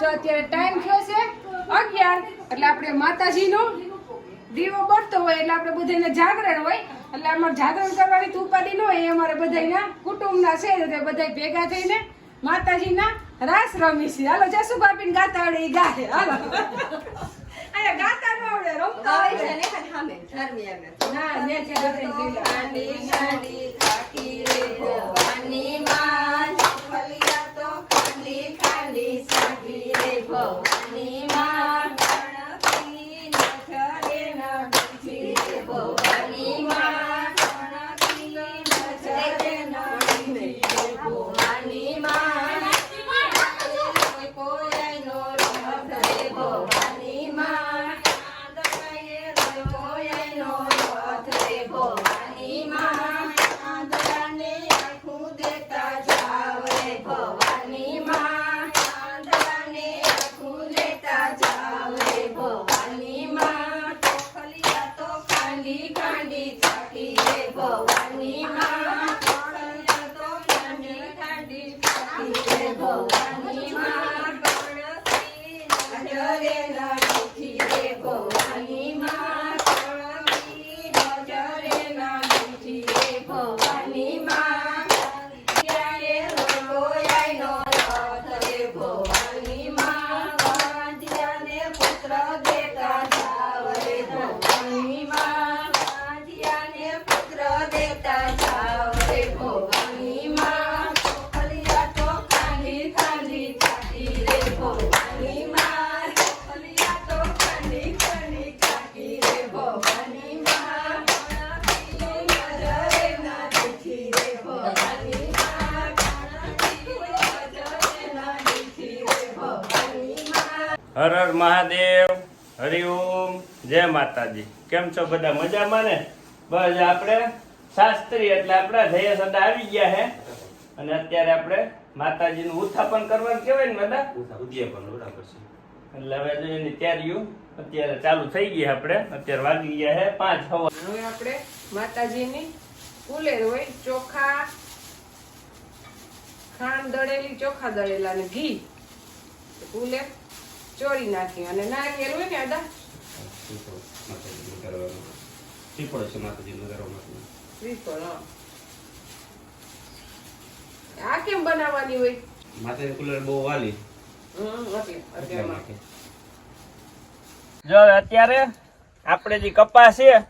જો અત્યારે ટાઈમ થયો છે અગિયાર. એટલે આપણે માતાજીનો દીવો બળતો હોય એટલે આપણે બધાને જાગરણ હોય. એટલે અમારે જાગરણ કરવાની તો ઉપાધિ ન હોય અમારે બધાના કુટુંબના છે એટલે બધા ભેગા થઈને માતાજીના રાસ રમી છે. હાલો જસુ બાપીને ગાતા આવડે એ ગાતે હાલો. ગાતા ન આવડે રમતા આવડે. ના ને Bravo. ત્યાં બધાને લીલા. હર હર મહાદેવ હરિઓમ જય માતાજી. કેમ છો બધા? મજામાં ને? બસ આપણે શાસ્ત્રી એટલે આપણા જય સદા આવી ગયા હે. અને અત્યારે આપણે માતાજીનું ઉત્થાપન કરવાનું કહેવાય ને બધા? એટલે હવે જો એની તૈયારીઓ. અત્યારે ચાલુ થઈ ગઈ આપણે. અત્યારે વાગી ગયા હે પાંચ હવા. હવે આપણે માતાજીની કુલેર હોય ચોખા ખાંડ દળેલી ચોખા દળેલા ને ઘી. કુલેર ચોરી નાખી અને નારિયેળ હોય ને અદા અત્યારે આપણે જે કપાસ છે,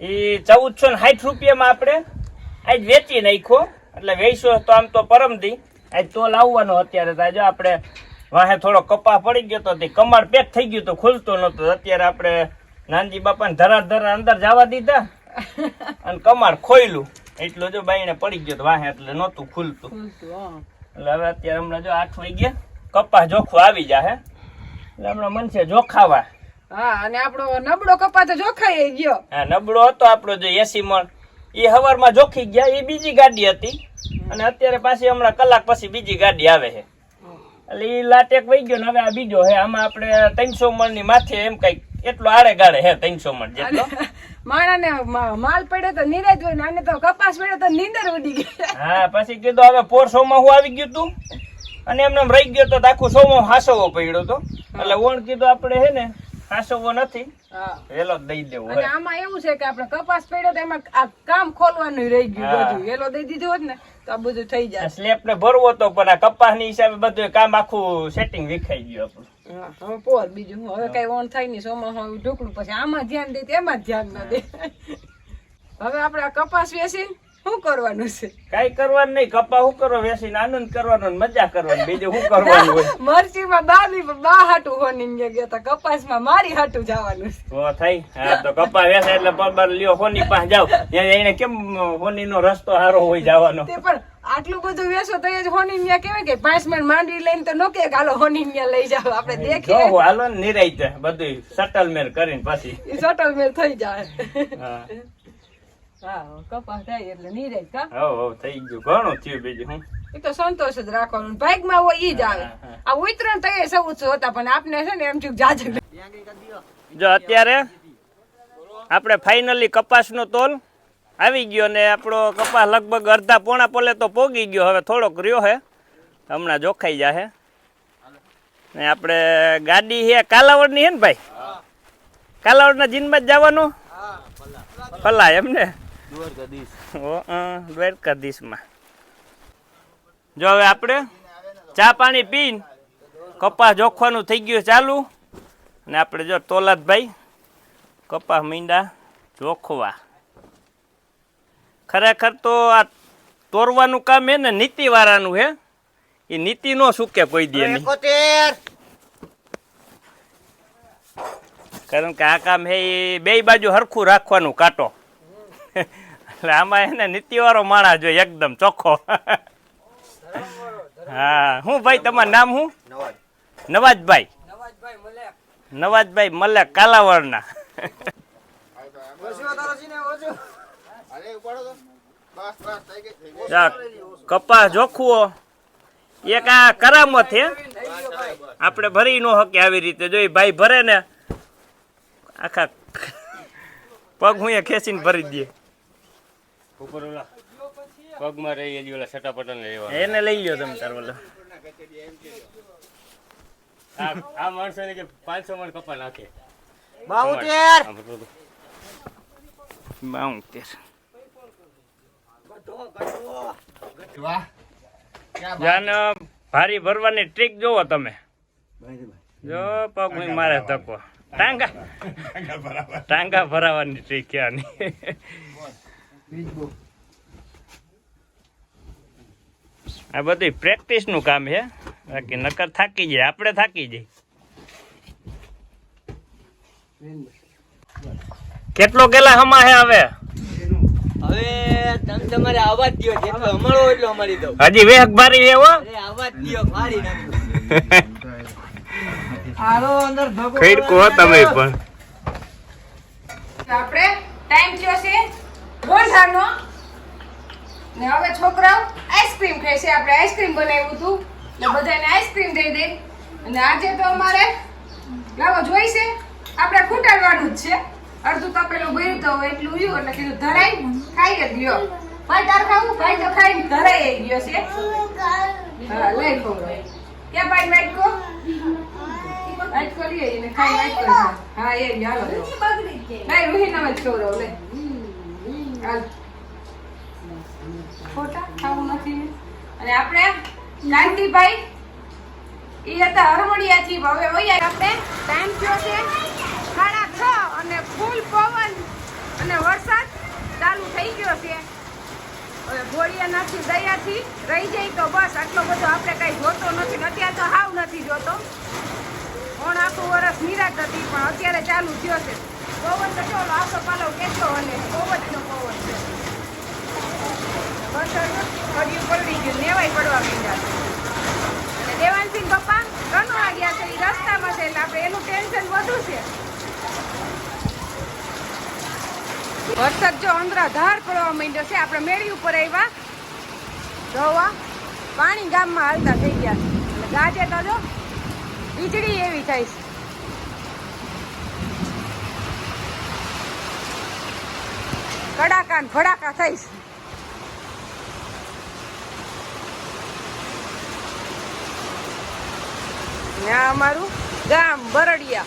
એ ચૌદસો ને સાઠ રૂપિયામાં આપણે આજ વેચી નાખ્યો. એટલે વેચો તો આમ તો પરમદી. આજ તો લાવવાનો અત્યારે તો આપણે વાહે થોડો કપા પડી ગયો તો કમાડ પેક થઈ ગયું તો ખુલતો નતો અત્યારે આપણે નાનજી બાપાને ધરા ધરા અંદર જવા દીધા અને કમાડ ખોયલું. એટલું જો બાઈને પડી ગયો વાહે એટલે નહોતું ખુલતું. એટલે હવે અત્યારે હમણાં જો આઠ વાઈ કપા જોખું આવી જાય એટલે હમણાં મન છે જોખાવા. હા અને આપણો નબળો કપા તો જોખાઈ ગયો. હા નબળો હતો આપણો જે એસી મણ. એ હવારમાં જોખી ગયા એ બીજી ગાડી હતી. અને અત્યારે પાછી હમણાં કલાક પછી બીજી ગાડી આવે છે. એટલે એ લાટેક વહી ગયો ને હવે આ બીજો હે. આમાં આપણે ત્રણસો મણની માથે એમ કંઈક એટલો આડે ગાડે હે ત્રણસો મણ જેટલો. માણાને માલ પડ્યો તો નિરાજ હોય ને આને તો કપાસ પડ્યો તો નીંદર ઉડી ગઈ. હા પછી કીધું હવે પોર સોમાં હું આવી ગયું તું? અને એમને રહી ગયો તો આખું સોમો હાસવો પડ્યો તો. એટલે ઓણ કીધું આપણે હે ને હાસવો નથી. હા. વેલો દઈ દેવો અને આમાં એવું છે કે આપણે કપાસ પડ્યો તો એમાં આ કામ ખોલવાનું રહી ગયું એલો દઈ દીધું હોત ને. તો આ બધું થઈ જાય સ્લેબ ને ભરવો તો પણ આ કપાસની હિસાબે બધું કામ આખું સેટિંગ વિખાઈ ગયું આપણું હવે પોર બીજું. હવે કઈ ઓન થાય નહીં સોમાં હવે ઢોકળું પછી આમાં ધ્યાન દે તેમાં ધ્યાન ન દે હવે આપણે આ કપાસ વેસી શું કરવાનું છે? કઈ કરવાનું નહીં. કપા શું વેસીને આનંદ કરવાનો મજા કરવાની. બીજું શું કરવાનું હોય? મરચીમાં બા બા હાટું હોની ગયા તા. કપાસમાં મારી હાટું જવાનું છે. તો થઈ. હા તો કપા વેસે એટલે બરાબર લ્યો હોની પાસે જાવ ત્યાં એને કેમ હોની નો રસ્તો સારો હોય જવાનો? તે પણ આટલું બધું વેસો તો એ જ હોની ન્યા કેવાય કે પાંચ મિનિટ માંડવી લઈને તો નો કે હાલો હોની ન્યા લઈ જાવ આપણે દેખીએ. જો હાલો ને નિરાયતે બધું સટલમેર કરીને પછી. સટલમેર થઈ જાય. હા. હા કપાસ થાય એટલે નીરજ કા? હવ હવ થઈ ગયું. ઘણું થયું બીજું હું? એ તો સંતોષ જ રાખવાનું. ભાગમાં હોય ઈ જ આવે. આ ઉતરણ તો સૌ હતા પણ આપને છે ને એમ થયું જાજુ જો અત્યારે આપણે ફાઇનલી કપાસનો તોલ આવી ગયો ને આપણો કપાસ લગભગ અડધા પોણા પોલે તો પોગી ગયો. હવે થોડોક રહ્યો હે. હમણાં જોખાઈ જાહે. ને આપણે ગાડી હે કાલાવડની હે ને ભાઈ? કાલાવડના જીનમાં જ જવાનું? ભલા એમ ને? ઓ, દ્વારકાધીશમાં. જો હવે આપણે ચા પાણી પીને કપાસ જોખવાનું થઈ ગયું ચાલુ. ને આપણે જો તોલાદભાઈ કપાસ મીંડા જોખવા. ખરેખર તો આ તોરવાનું કામ હે ને નીતિવાળાનું હે. એ નીતિ નો સૂકે કોઈ દે નહીં. કારણ કે આ કામ હે એ બે બાજુ હરખું રાખવાનું કાંટો. એટલે આમાં એને નીતિવાળો માણસ જોઈએ એકદમ ચોખ્ખો. હા હું ભાઈ તમારું નામ શું? નવાજભાઈ. નવાજભાઈ મલેક. કાલાવડના. કપાસ જોખવો એક આ કરામત હે આપણે ભરી ન હકે આવી રીતે. જોઈ ભાઈ ભરે ને આખા પગ હું એ ખેંચીને ભરી દઈએ ઉપર ઓલા પગમાં રહી એલી ઓલા સટાપટન લેવા એને લઈ લ્યો તમે તાર ઓલો આ આ માણસો ને કે પાંચસો મણ કપા નાખે. બાઉતેર. આમ બધું. બાઉતેર. જાને ભારી ભરવાની ટ્રીક જોવો તમે. જો પગ મારે તકો ટાંગા. ટાંગા ભરાવાની ટ્રીક ક્યાંની આ બધી પ્રેક્ટિસનું કામ છે. બાકી નકર થાકી જાય. આપણે થાકી જાય કેટલો ગેલા હમા હે હવે? હવે તમે તમારે આવાજ દ્યો જેટલો અમારો એટલો અમારી દો હજી વેહક ભારી છે હો. અરે આવાજ દ્યો ફાડી આરો અંદર ભગો ખૈડકો હો તમે પણ. આપણે ટાઈમ થયો છે. બોલધાનો ને હવે છોકરાઓ આઈસ્ક્રીમ ખાય છે. આપણે આઈસ્ક્રીમ બનાવ્યું હતું. ને બધાને આઈસ્ક્રીમ દઈ દે. અને આજે તો અમારે લાવો જોઈશે આપણે ખૂટાડવાનું જ છે. અડધું તપેલું ભર્યું તો એટલું રહ્યું. એટલે કીધું ધરાઈ ખાઈ જ ગયો ભાઈ તાર ખાવું? ભાઈ તો ખાઈને ધરાઈ ગયો છે. હા લઈ ખવડાવ ક્યાં ભાઈ વાટકો વાટકો લઈએ એને ખાઈ વાટકો. હા એ હાલો. નહીં રૂહી નવ જ ખવડાવ લે. ખોટા ખાવું નથી. અને આપણે કાંતિભાઈ એ હતા હરમડિયાથી હવે વયા આપણે. ટાઈમ થયો છે સાડા છ અને ફૂલ પવન અને વરસાદ ચાલુ થઈ ગયો છે. હવે ભોળિયાનાથની દયાથી રહી જાય તો બસ. આટલો બધો આપણે કાંઈ જોતો નથી. અત્યારે તો હાવ નથી જોતો. ઓણ આખું વરસ નિરાત હતી, પણ અત્યારે ચાલુ થયો છે. પવન તો પાલો કેસો અને જ પવન છે. વરસાદ પડ્યું પડી ગયું, નેવાય પડવા માંડ્યા. અને દેવાનસિંહ પપ્પા ત્રણ ગયા છે એ રસ્તામાં છે, એટલે આપણે એનું ટેન્શન વધુ છે. વરસાદ જો અંધરાધાર પડવા માંડ્યો છે, આપણે મેળી ઉપર આવ્યા જોવા, પાણી ગામમાં હાલતા થઈ ગયા ગાજે તો વીજળી એવી થાય છે. કડાકા ને થઈશ આ અમારું ગામ બરડિયા.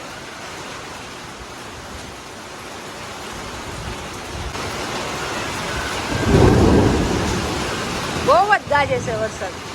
બહુ જ ગાજે છે વરસાદ.